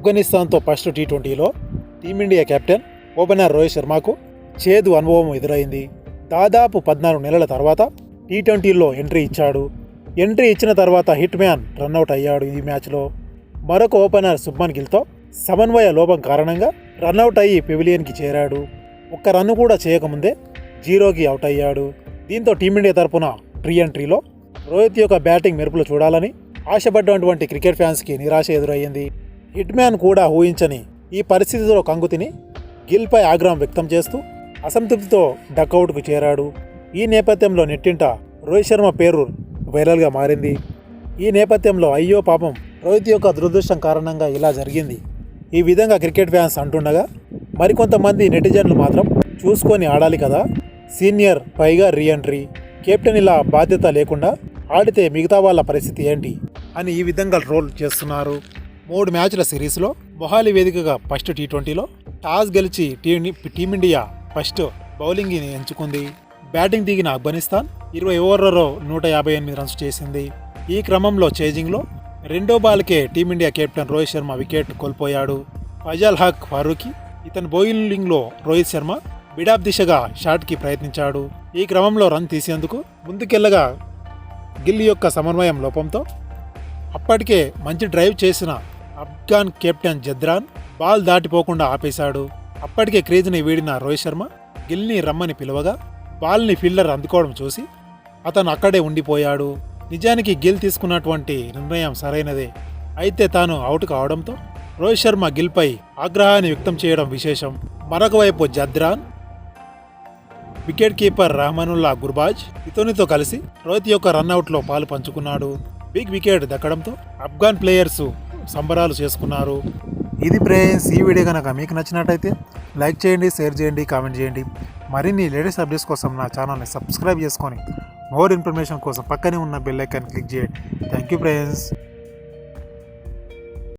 ఆఫ్ఘనిస్తాన్తో first T ట్వంటీలో Team India captain opener Rohit శర్మకు చేదు అనుభవం ఎదురైంది. దాదాపు పద్నాలుగు నెలల తర్వాత టీ ట్వంటీలో ఎంట్రీ ఇచ్చాడు. ఎంట్రీ ఇచ్చిన తర్వాత హిట్ మ్యాన్ రన్అట్ అయ్యాడు ఈ మ్యాచ్లో. మరొక ఓపెనర్ సుబ్మన్ గిల్తో సమన్వయ లోపం కారణంగా రన్అట్ అయ్యి పెవిలియన్కి చేరాడు. ఒక్క రన్ను కూడా చేయకముందే జీరోకి అవుట్ అయ్యాడు. దీంతో టీమిండియా తరపున ట్రీ ఎంట్రీలో రోహిత్ యొక్క బ్యాటింగ్ మెరుపులు చూడాలని ఆశపడ్డటువంటి క్రికెట్ ఫ్యాన్స్కి నిరాశ ఎదురయ్యింది. హిట్మ్యాన్ కూడా ఊహించని ఈ పరిస్థితిలో కంగుతిని గిల్పై ఆగ్రహం వ్యక్తం చేస్తూ అసంతృప్తితో డక్అవుట్కు చేరాడు. ఈ నేపథ్యంలో నెట్టింట రోహిత్ శర్మ పేరు వైరల్గా మారింది. ఈ నేపథ్యంలో అయ్యో పాపం రోహిత్ యొక్క దురదృష్టం కారణంగా ఇలా జరిగింది. ఈ విధంగా క్రికెట్ ఫ్యాన్స్ అంటుండగా మరికొంతమంది నెటిజన్లు మాత్రం చూసుకొని ఆడాలి కదా సీనియర్ పైగా రీఎంట్రీ కెప్టెన్ ఇలా బాధ్యత లేకుండా ఆడితే మిగతా వాళ్ళ పరిస్థితి ఏంటి అని ఈ విధంగా రోల్ చేస్తున్నారు. మూడు మ్యాచ్ల సిరీస్లో మొహాలి వేదికగా ఫస్ట్ టీ ట్వంటీలో టాస్ గెలిచి టీ టీమిండియా ఫస్ట్ బౌలింగ్ని ఎంచుకుంది. బ్యాటింగ్ దిగిన ఆఫ్ఘనిస్తాన్ ఇరవై ఓవర్లలో నూట యాభై ఎనిమిది రన్స్ చేసింది. ఈ క్రమంలో చేజింగ్లో రెండో బాల్కే Team India captain Rohit Sharma wicket కోల్పోయాడు. ఫజల్ హక్ ఫారూఖీ ఇతని బౌలింగ్లో రోహిత్ శర్మ బిడాప్ దిశగా షాట్కి ప్రయత్నించాడు. ఈ క్రమంలో రన్ తీసేందుకు ముందుకెళ్ళగా గిల్ యొక్క సమన్వయం లోపంతో అప్పటికే మంచి డ్రైవ్ చేసిన అఫ్ఘాన్ కెప్టెన్ జద్రాన్ బాల్ దాటిపోకుండా ఆపేశాడు. అప్పటికే క్రీజ్ని వీడిన రోహిత్ శర్మ గిల్ని రమ్మని పిలవగా బాల్ని ఫీల్డర్ అందుకోవడం చూసి అతను అక్కడే ఉండిపోయాడు. నిజానికి గిల్ తీసుకున్నటువంటి నిర్ణయం సరైనదే. అయితే తాను అవుట్ కావడంతో రోహిత్ శర్మ గిల్పై ఆగ్రహాన్ని వ్యక్తం చేయడం విశేషం. మరొక వైపు జద్రాన్ వికెట్ కీపర్ రహమానుల్లా గుర్బాజ్ ఇతనితో కలిసి రోహిత్ యొక్క రన్అట్లో పాలు పంచుకున్నాడు. బిగ్ వికెట్ దక్కడంతో అఫ్ఘాన్ ప్లేయర్స్ సంబరాలు చేసుకున్నారు. ఇది ప్రేయన్స్ ఈ వీడియో కనుక మీకు నచ్చినట్టయితే లైక్ చేయండి షేర్ చేయండి కామెంట్ చేయండి. మరిన్ని లేటెస్ట్ అప్డేట్స్ కోసం నా ఛానల్ని సబ్స్క్రైబ్ చేసుకొని మోర్ ఇన్ఫర్మేషన్ కోసం పక్కనే ఉన్న బెల్ ఐకాన్ క్లిక్ చేయండి. Thank you ప్రేయన్స్